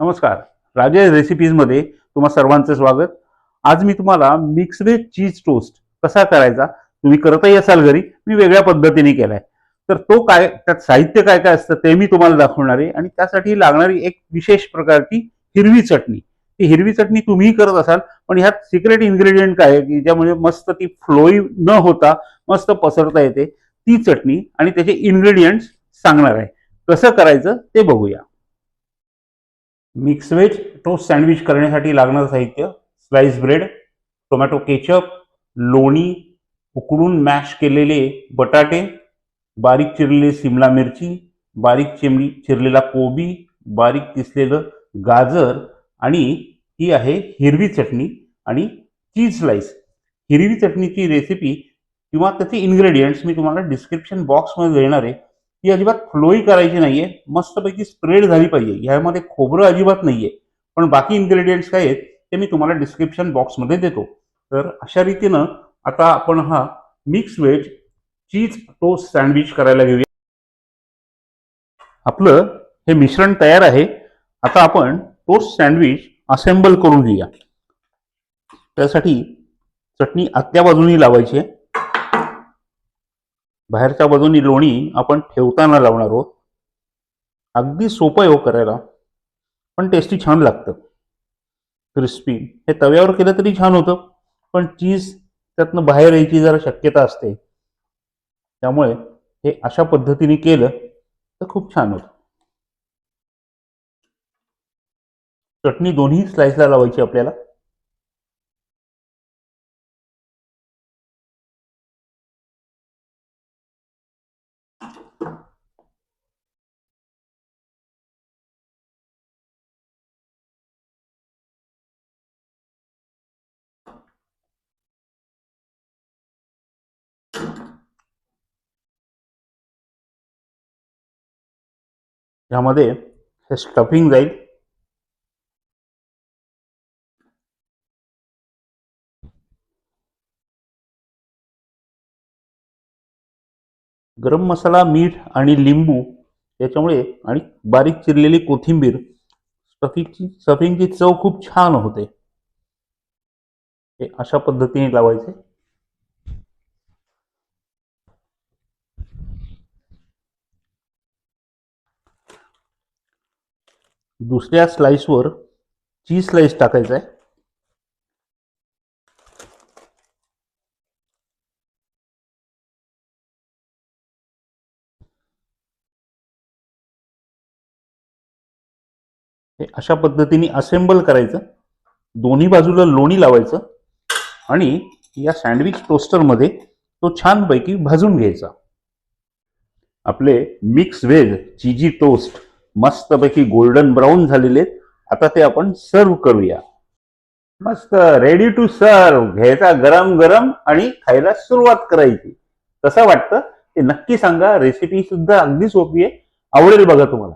नमस्कार. राजेश रेसिपीजमध्ये तुम्हा सर्वांचं स्वागत. आज मी तुम्हाला मिक्स व्हेज चीज टोस्ट कसा करायचा तुम्ही करतही असाल घरी मी वेगळ्या पद्धतीने केलाय. तर तो काय त्यात साहित्य काय काय असतं ते मी तुम्हाला दाखवणार आहे आणि त्यासाठी लागणारी एक विशेष प्रकारची हिरवी चटणी. ती हिरवी चटणी तुम्ही करत असाल पण ह्यात सिक्रेट इन्ग्रेडियंट काय आहे की ज्यामुळे मस्त ती फ्लोई न होता मस्त पसरता येते. ती चटणी आणि त्याचे इन्ग्रेडियंट्स सांगणार आहे. कसं करायचं ते बघूया. मिक्स व्हेज टोस्ट सँडविच करण्यासाठी लागणारं साहित्य स्लाइस ब्रेड टोमॅटो केचप लोणी उकडून मॅश केलेले बटाटे बारीक चिरलेली सिमला मिरची बारीक चिमली चिरलेला कोबी बारीक किसलेलं गाजर आणि ही आहे हिरवी चटणी आणि चीज स्लाइस. हिरवी चटणीची रेसिपी किंवा त्याचे इन्ग्रेडियंट्स मी तुम्हाला डिस्क्रिप्शन बॉक्समध्ये देणार आहे. ती अजिबात फ्लोई करायची नाहीये. मस्तपैकी स्प्रेड झाली पाहिजे. ह्यामध्ये खोबरं अजिबात नाहीये. पण बाकी इन्ग्रेडियंट्स काय आहेत ते मी तुम्हाला डिस्क्रिप्शन बॉक्समध्ये देतो. तर अशा रीतीनं आता आपण हा mix veg cheese toast sandwich करायला घेऊया. आपलं हे मिश्रण तयार आहे. आता आपण टोस्ट सँडविच असेंबल करून घेऊया. त्यासाठी चटणी आतल्या बाजूनी लावायची आहे. बाहेरच्या बाजूनी लोणी आपण ठेवताना लावणार आहोत. अगदी सोपं आहे हो करायला. पण टेस्टी छान लागतं. क्रिस्पी हे तव्यावर केलं तरी छान होतं. पण चीज त्यातनं बाहेर यायची जरा शक्यता असते. त्यामुळे हे अशा पद्धतीने केलं तर खूप छान होतं. चटणी दोन्ही स्लाइसला लावायची आपल्याला. यामध्ये हे स्टफिंग जाईल. गरम मसाला मीठ आणि लिंबू याच्यामुळे आणि बारीक चिरलेली कोथिंबीर स्टफिंगची स्टफिंगची चव खूप छान होते. हे अशा पद्धतीने लावायचे. दुसऱ्या स्लाइसवर चीज स्लाइस टाकायचा आहे. हे अशा पद्धतीने असेंबल करायचं. दोन्ही बाजूला लोणी लावायचं आणि या सँडविच टोस्टरमध्ये तो छानपैकी भाजून घ्यायचा. आपले मिक्स व्हेज चिजी टोस्ट मस्तपैकी गोल्डन ब्राऊन झालेले आहेत. आता ते आपण सर्व करूया. मस्त रेडी टू सर्व घ्यायचा गरम गरम आणि खायला सुरुवात करायची. कसं वाटतं. ते नक्की सांगा. रेसिपी सुद्धा अगदी सोपी आहे. आवडेल बघा तुम्हाला.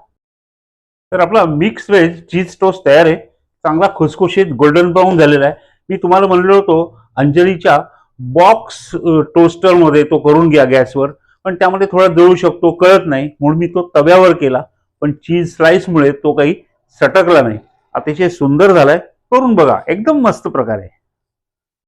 तर आपला मिक्स व्हेज चीज टोस्ट तयार आहे. चांगला खुसखुशीत गोल्डन ब्राऊन झालेला आहे. मी तुम्हाला म्हणलो होतो अंजलीच्या बॉक्स टोस्टरमध्ये तो करून घ्या गॅसवर. पण त्यामध्ये थोडा जळू शकतो कळत नाही. म्हणून मी तो तव्यावर केला. पण चीज स्लाइसमुळे तो काही सटकला नाही. अतिशय सुंदर झालाय. करून बघा. एकदम मस्त प्रकारे.